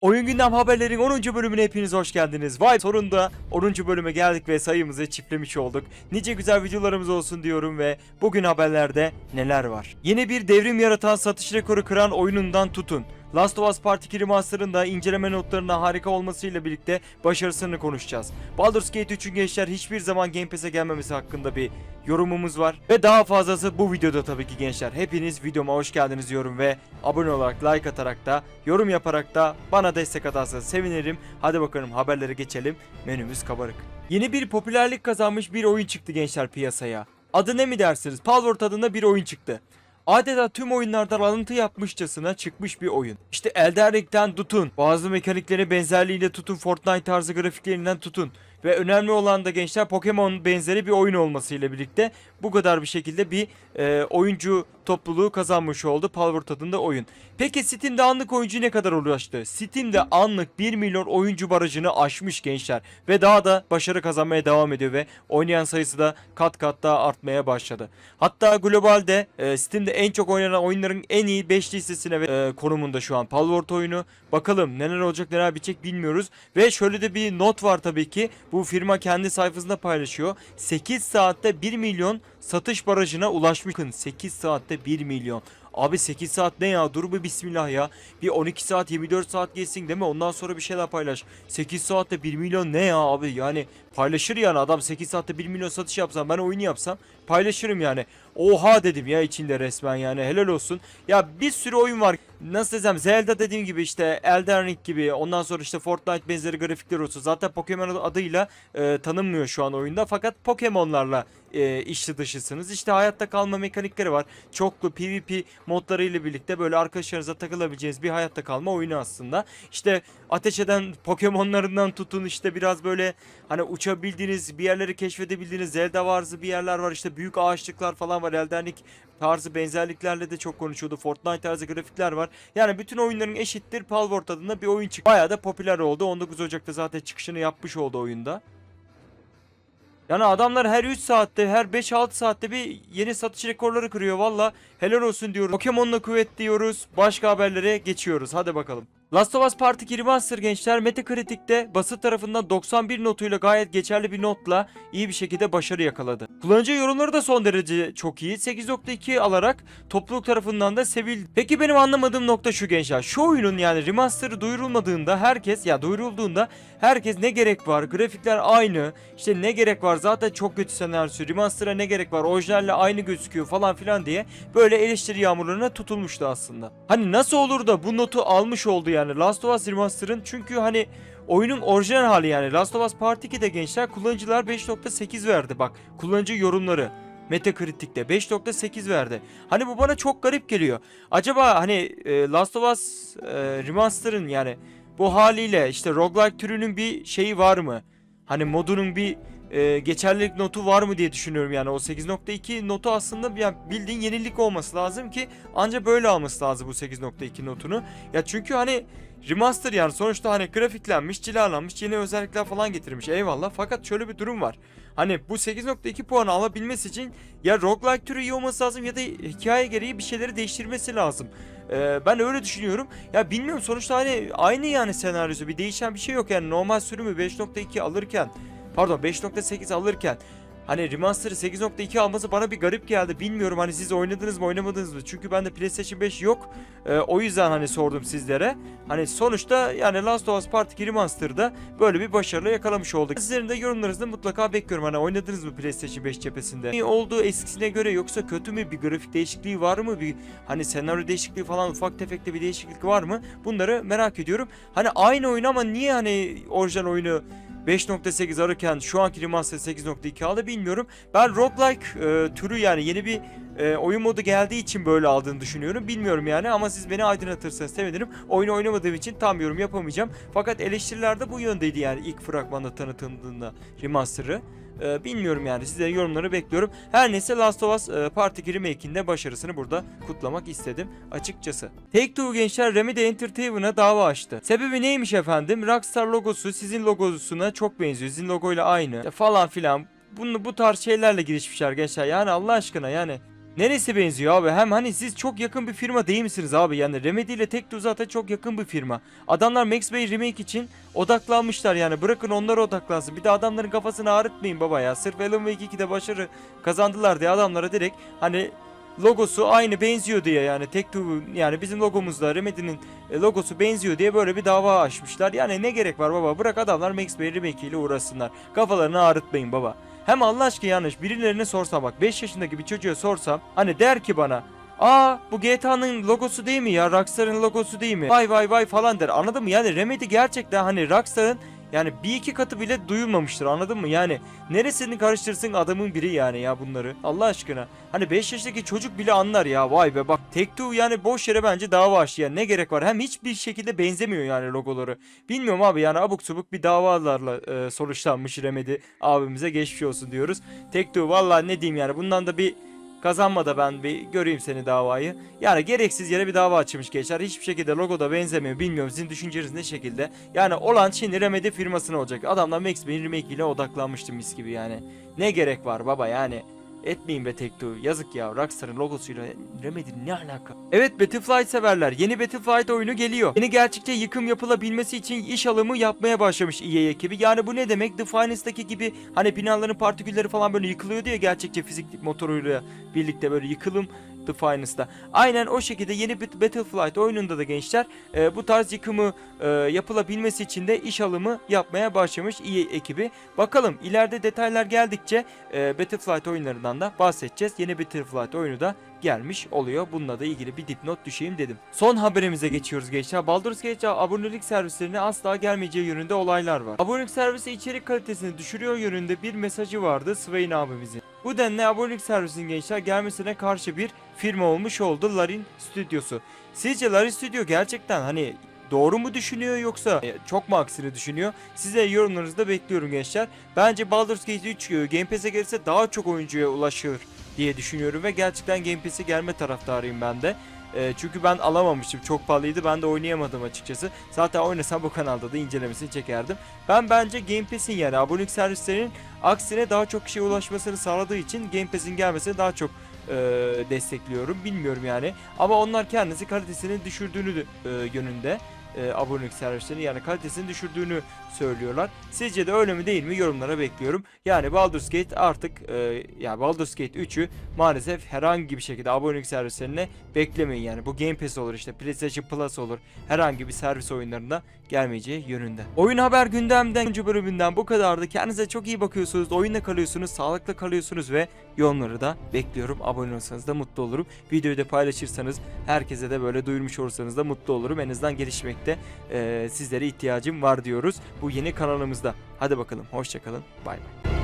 Oyun Gündem Haberlerin 10. bölümüne hepiniz hoş geldiniz. Vay sonunda 10. bölüme geldik ve sayımızı çiftlemiş olduk. Nice güzel videolarımız olsun diyorum ve bugün haberlerde neler var? Yeni bir devrim yaratan satış rekoru kıran oyunundan tutun. Last of Us Part 2 Remaster'ın da inceleme notlarında harika olmasıyla birlikte başarısını konuşacağız. Baldur's Gate 3'ün gençler hiçbir zaman Game Pass'e gelmemesi hakkında bir yorumumuz var. Ve daha fazlası bu videoda tabii ki gençler. Hepiniz videoma hoş geldiniz diyorum ve abone olarak, like atarak da, yorum yaparak da bana destek atarsanız sevinirim. Hadi bakalım haberlere geçelim. Menümüz kabarık. Yeni bir popülerlik kazanmış bir oyun çıktı gençler piyasaya. Adı ne mi dersiniz? Palworld adında bir oyun çıktı. Adeta tüm oyunlardan alıntı yapmışçasına çıkmış bir oyun. İşte Elden Ring'den tutun, bazı mekanikleri benzerliğiyle tutun, Fortnite tarzı grafiklerinden tutun. Ve önemli olan da gençler Pokemon benzeri bir oyun olmasıyla birlikte bu kadar bir şekilde bir e, oyuncu topluluğu kazanmış oldu Palworld adında oyun. Peki Steam'de anlık oyuncu ne kadar ulaştı? Steam'de anlık 1 milyon oyuncu barajını aşmış gençler. Ve daha da başarı kazanmaya devam ediyor ve oynayan sayısı da kat kat daha artmaya başladı. Hatta globalde e, Steam'de en çok oynanan oyunların en iyi 5 listesine e, konumunda şu an Palworld oyunu. Bakalım neler olacak neler bitecek bilmiyoruz. Ve şöyle de bir not var tabii ki. Bu firma kendi sayfasında paylaşıyor. 8 saatte 1 milyon satış barajına ulaşmış. Bakın 8 saatte 1 milyon. Abi 8 saat ne ya? Dur bir bismillah ya. Bir 12 saat 24 saat geçsin değil mi? Ondan sonra bir şeyler paylaş. 8 saatte 1 milyon ne ya abi? Yani paylaşır yani adam 8 saatte 1 milyon satış yapsam ben oyunu yapsam paylaşırım yani. Oha dedim ya içinde resmen yani helal olsun. Ya bir sürü oyun var. Nasıl desem Zelda dediğim gibi işte Elden Ring gibi ondan sonra işte Fortnite benzeri grafikler olsun. Zaten Pokemon adıyla e, tanınmıyor şu an oyunda fakat Pokemon'larla e, içli dışısınız. İşte hayatta kalma mekanikleri var. Çoklu PvP modları ile birlikte böyle arkadaşlarınıza takılabileceğiniz bir hayatta kalma oyunu aslında. İşte ateş eden Pokemon'larından tutun işte biraz böyle hani uçabildiğiniz bir yerleri keşfedebildiğiniz Zelda varzı bir yerler var. İşte büyük ağaçlıklar falan var. Elden Ring tarzı benzerliklerle de çok konuşuyordu. Fortnite tarzı grafikler var. Yani bütün oyunların eşittir Palworld adında bir oyun çıktı. Bayağı da popüler oldu. 19 Ocak'ta zaten çıkışını yapmış oldu oyunda. Yani adamlar her 3 saatte, her 5-6 saatte bir yeni satış rekorları kırıyor valla. Helal olsun diyoruz. Pokemon'la kuvvet diyoruz. Başka haberlere geçiyoruz. Hadi bakalım. Last of Us Part 2 Remaster gençler Metacritic'te basın tarafından 91 notuyla gayet geçerli bir notla iyi bir şekilde başarı yakaladı. Kullanıcı yorumları da son derece çok iyi. 8.2 alarak topluluk tarafından da sevildi. Peki benim anlamadığım nokta şu gençler. Şu oyunun yani remaster'ı duyurulmadığında herkes ya duyurulduğunda herkes ne gerek var? Grafikler aynı. İşte ne gerek var? Zaten çok kötü senaryosu. Remaster'a ne gerek var? Orijinalle aynı gözüküyor falan filan diye böyle eleştiri yağmurlarına tutulmuştu aslında. Hani nasıl olur da bu notu almış oldu yani Last of Us Remaster'ın çünkü hani oyunun orijinal hali yani Last of Us Part 2'de gençler kullanıcılar 5.8 verdi bak kullanıcı yorumları Metacritic'te 5.8 verdi. Hani bu bana çok garip geliyor. Acaba hani e, Last of Us e, Remaster'ın yani bu haliyle işte roguelike türünün bir şeyi var mı? Hani modunun bir e, geçerlilik notu var mı diye düşünüyorum yani o 8.2 notu aslında yani bildiğin yenilik olması lazım ki anca böyle alması lazım bu 8.2 notunu. Ya çünkü hani remaster yani sonuçta hani grafiklenmiş, cilalanmış, yeni özellikler falan getirmiş eyvallah fakat şöyle bir durum var. Hani bu 8.2 puanı alabilmesi için ya roguelike türü iyi olması lazım ya da hikaye gereği bir şeyleri değiştirmesi lazım. Ee, ben öyle düşünüyorum. Ya bilmiyorum sonuçta hani aynı yani senaryosu bir değişen bir şey yok yani normal sürümü 5.2 alırken pardon 5.8 alırken hani remaster'ı 8.2 alması bana bir garip geldi. Bilmiyorum hani siz oynadınız mı oynamadınız mı? Çünkü bende PlayStation 5 yok. Ee, o yüzden hani sordum sizlere. Hani sonuçta yani Last of Us Part 2 Remaster'da böyle bir başarılı yakalamış olduk. Sizlerin de yorumlarınızı mutlaka bekliyorum. Hani oynadınız mı PlayStation 5 cephesinde? İyi olduğu eskisine göre yoksa kötü mü? Bir grafik değişikliği var mı? Bir hani senaryo değişikliği falan ufak tefekte bir değişiklik var mı? Bunları merak ediyorum. Hani aynı oyun ama niye hani orijinal oyunu 5.8 ararken şu anki remaster 8.2 aldı bilmiyorum. Ben roguelike e, türü yani yeni bir e, oyun modu geldiği için böyle aldığını düşünüyorum. Bilmiyorum yani ama siz beni aydınlatırsanız sevinirim. Oyunu oynamadığım için tam yorum yapamayacağım. Fakat eleştiriler de bu yöndeydi yani ilk fragmanda tanıtıldığında remaster'ı. E, bilmiyorum yani sizlerin yorumları bekliyorum. Her neyse Last of Us e, Part 2 Remake'inde başarısını burada kutlamak istedim açıkçası. Take-Two gençler Remedy Entertainment'a dava açtı. Sebebi neymiş efendim? Rockstar logosu sizin logosuna çok benziyor. Sizin logoyla aynı. İşte falan filan. Bunu bu tarz şeylerle girişmişler gençler. Yani Allah aşkına yani Neresi benziyor abi? Hem hani siz çok yakın bir firma değil misiniz abi? Yani Remedy ile Take-Two zaten çok yakın bir firma. Adamlar Max Payne remake için odaklanmışlar yani. Bırakın onlara odaklansın. Bir de adamların kafasını ağrıtmayın baba ya. Sırf Alan Wake 2'de başarı kazandılar diye adamlara direkt hani logosu aynı benziyor diye yani Take-Two yani bizim logomuzla Remedy'nin e, logosu benziyor diye böyle bir dava açmışlar. Yani ne gerek var baba? Bırak adamlar Max Payne remake ile uğraşsınlar. Kafalarını ağrıtmayın baba. Hem Allah aşkına yanlış birilerine sorsam bak 5 yaşındaki bir çocuğa sorsam hani der ki bana Aa bu GTA'nın logosu değil mi ya? Rockstar'ın logosu değil mi? Vay vay vay falan der. Anladın mı? Yani Remedy gerçekten hani Rockstar'ın yani bir iki katı bile duyulmamıştır anladın mı? Yani neresini karıştırsın adamın biri yani ya bunları. Allah aşkına. Hani 5 yaşındaki çocuk bile anlar ya vay be bak. Take-Two yani boş yere bence dava açtı yani ne gerek var? Hem hiçbir şekilde benzemiyor yani logoları. Bilmiyorum abi yani abuk subuk bir davalarla e, sonuçlanmış Remedy abimize geçmiş olsun diyoruz. Take-Two vallahi ne diyeyim yani bundan da bir Kazanma da ben bir göreyim seni davayı. Yani gereksiz yere bir dava açmış gençler. Hiçbir şekilde logoda benzemiyor. Bilmiyorum sizin düşünceniz ne şekilde. Yani olan şimdi Remedy firmasına olacak. Adamlar Max Payne remake ile odaklanmıştı mis gibi yani. Ne gerek var baba yani. Etmeyin be Take-Two. Yazık ya. Rockstar'ın logosuyla Remedy'nin ne alaka? Evet Battlefield severler. Yeni Battlefield oyunu geliyor. Yeni gerçekçi yıkım yapılabilmesi için iş alımı yapmaya başlamış EA ekibi. Yani bu ne demek? The Finest'taki gibi hani binaların partikülleri falan böyle yıkılıyor diye gerçekçi fizik motoruyla birlikte böyle yıkılım The Finest'ta. Aynen o şekilde yeni bir Battlefield oyununda da gençler e, bu tarz yıkımı e, yapılabilmesi için de iş alımı yapmaya başlamış EA ekibi. Bakalım ileride detaylar geldikçe e, Battlefield oyunlarından da bahsedeceğiz. Yeni Battlefield oyunu da gelmiş oluyor. Bununla da ilgili bir dipnot düşeyim dedim. Son haberimize geçiyoruz gençler. Baldur's Gate abonelik servislerine asla gelmeyeceği yönünde olaylar var. Abonelik servisi içerik kalitesini düşürüyor yönünde bir mesajı vardı Swain abimizin. Bu denli abonelik servisinin gençler gelmesine karşı bir firma olmuş oldu Larin Stüdyosu. Sizce Larin Stüdyo gerçekten hani doğru mu düşünüyor yoksa e, çok mu aksini düşünüyor? Size yorumlarınızı da bekliyorum gençler. Bence Baldur's Gate 3 e, Game Pass'e gelirse daha çok oyuncuya ulaşır diye düşünüyorum ve gerçekten Game Pass'e gelme taraftarıyım ben de. E, çünkü ben alamamıştım. Çok pahalıydı. Ben de oynayamadım açıkçası. Zaten oynasam bu kanalda da incelemesini çekerdim. Ben bence Game Pass'in yani abonelik servislerinin aksine daha çok kişiye ulaşmasını sağladığı için Game Pass'in gelmesini daha çok e, destekliyorum. Bilmiyorum yani. Ama onlar kendisi kalitesini düşürdüğünü e, yönünde e, abonelik servislerinin yani kalitesini düşürdüğünü söylüyorlar. Sizce de öyle mi değil mi yorumlara bekliyorum. Yani Baldur's Gate artık e, yani Baldur's Gate 3'ü maalesef herhangi bir şekilde abonelik servislerine beklemeyin yani. Bu Game Pass olur işte PlayStation Plus olur. Herhangi bir servis oyunlarında gelmeyeceği yönünde. Oyun haber gündemden önce bölümünden bu kadardı. Kendinize çok iyi bakıyorsunuz. Oyunda kalıyorsunuz, sağlıklı kalıyorsunuz ve yorumları da bekliyorum. Abone olursanız da mutlu olurum. Videoyu da paylaşırsanız herkese de böyle duyurmuş olursanız da mutlu olurum. En azından gelişmekte e, sizlere ihtiyacım var diyoruz. Bu yeni kanalımızda. Hadi bakalım hoşçakalın. Bay bay.